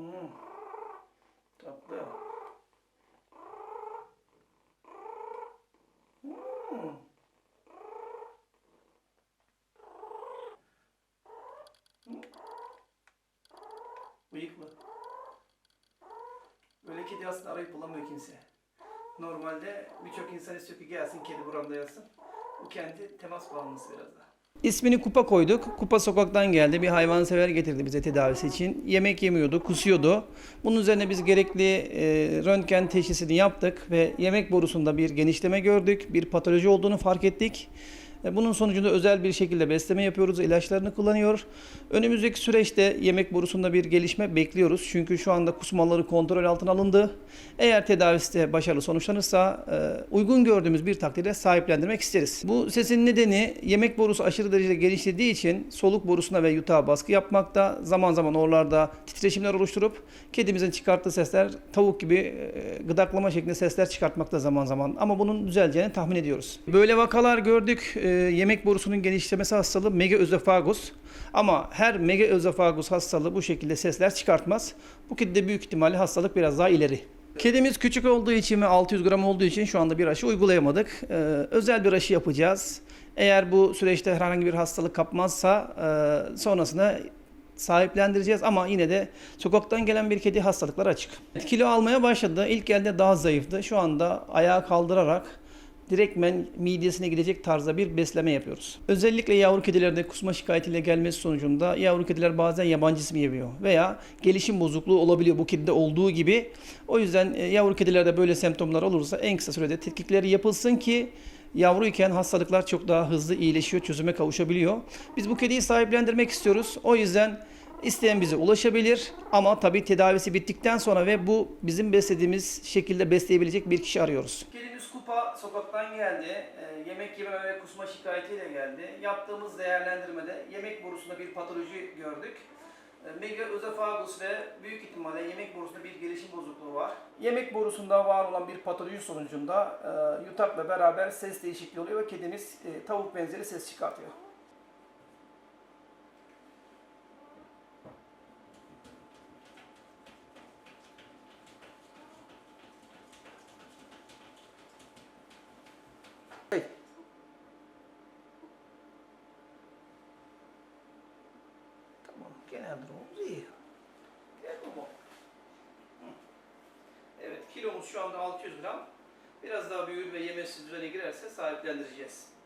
Hmm. Tatlı. Hmm. Bıyıklı. Böyle kedi aslında arayıp bulamıyor kimse. Normalde birçok insan istiyor ki gelsin kedi buramda yatsın. Bu kendi temas bağımlısı biraz daha. İsmini Kupa koyduk. Kupa sokaktan geldi. Bir hayvansever getirdi bize tedavisi için. Yemek yemiyordu, kusuyordu. Bunun üzerine biz gerekli e, röntgen teşhisini yaptık ve yemek borusunda bir genişleme gördük. Bir patoloji olduğunu fark ettik. E, Bunun sonucunda özel bir şekilde besleme yapıyoruz, ilaçlarını kullanıyor. Önümüzdeki süreçte yemek borusunda bir gelişme bekliyoruz. Çünkü şu anda kusmaları kontrol altına alındı. Eğer tedavisi de başarılı sonuçlanırsa e, uygun gördüğümüz bir takdirde sahiplendirmek isteriz. Bu sesin nedeni yemek borusu aşırı derecede genişlediği için soluk borusuna ve yutağa baskı yapmakta. Zaman zaman oralarda titreşimler oluşturup kedimizin çıkarttığı sesler tavuk gibi e, gıdaklama şeklinde sesler çıkartmakta zaman zaman. Ama bunun düzeleceğini tahmin ediyoruz. Böyle vakalar gördük. E, yemek borusunun genişlemesi hastalığı megaözofagus. Ama her megaözofagus hastalığı bu şekilde sesler çıkartmaz. Bu kedide büyük ihtimalle hastalık biraz daha ileri. Kedimiz küçük olduğu için ve 600 gram olduğu için şu anda bir aşı uygulayamadık. Ee, özel bir aşı yapacağız. Eğer bu süreçte herhangi bir hastalık kapmazsa e, sonrasında sahiplendireceğiz ama yine de sokaktan gelen bir kedi hastalıklara açık. Kilo almaya başladı. İlk geldiğinde daha zayıftı. Şu anda ayağa kaldırarak direktmen midesine gidecek tarzda bir besleme yapıyoruz. Özellikle yavru kedilerde kusma şikayetiyle gelmesi sonucunda yavru kediler bazen yabancı isim yemiyor veya gelişim bozukluğu olabiliyor bu kedide olduğu gibi. O yüzden e, yavru kedilerde böyle semptomlar olursa en kısa sürede tetkikleri yapılsın ki yavruyken hastalıklar çok daha hızlı iyileşiyor, çözüme kavuşabiliyor. Biz bu kediyi sahiplendirmek istiyoruz. O yüzden isteyen bize ulaşabilir ama tabii tedavisi bittikten sonra ve bu bizim beslediğimiz şekilde besleyebilecek bir kişi arıyoruz. Kedimiz Kupa sokaktan geldi. Ee, yemek yememe ve kusma şikayetiyle geldi. Yaptığımız değerlendirmede yemek borusunda bir patoloji gördük. Ee, Megaözofagus ve büyük ihtimalle yemek borusunda bir gelişim bozukluğu var. Yemek borusunda var olan bir patoloji sonucunda e, yutakla beraber ses değişikliği oluyor ve kedimiz e, tavuk benzeri ses çıkartıyor. Genel durumumuz iyi. Baba. Hı. Evet, kilomuz şu anda 600 gram. Biraz daha büyür ve yemesi düzene girerse sahiplendireceğiz.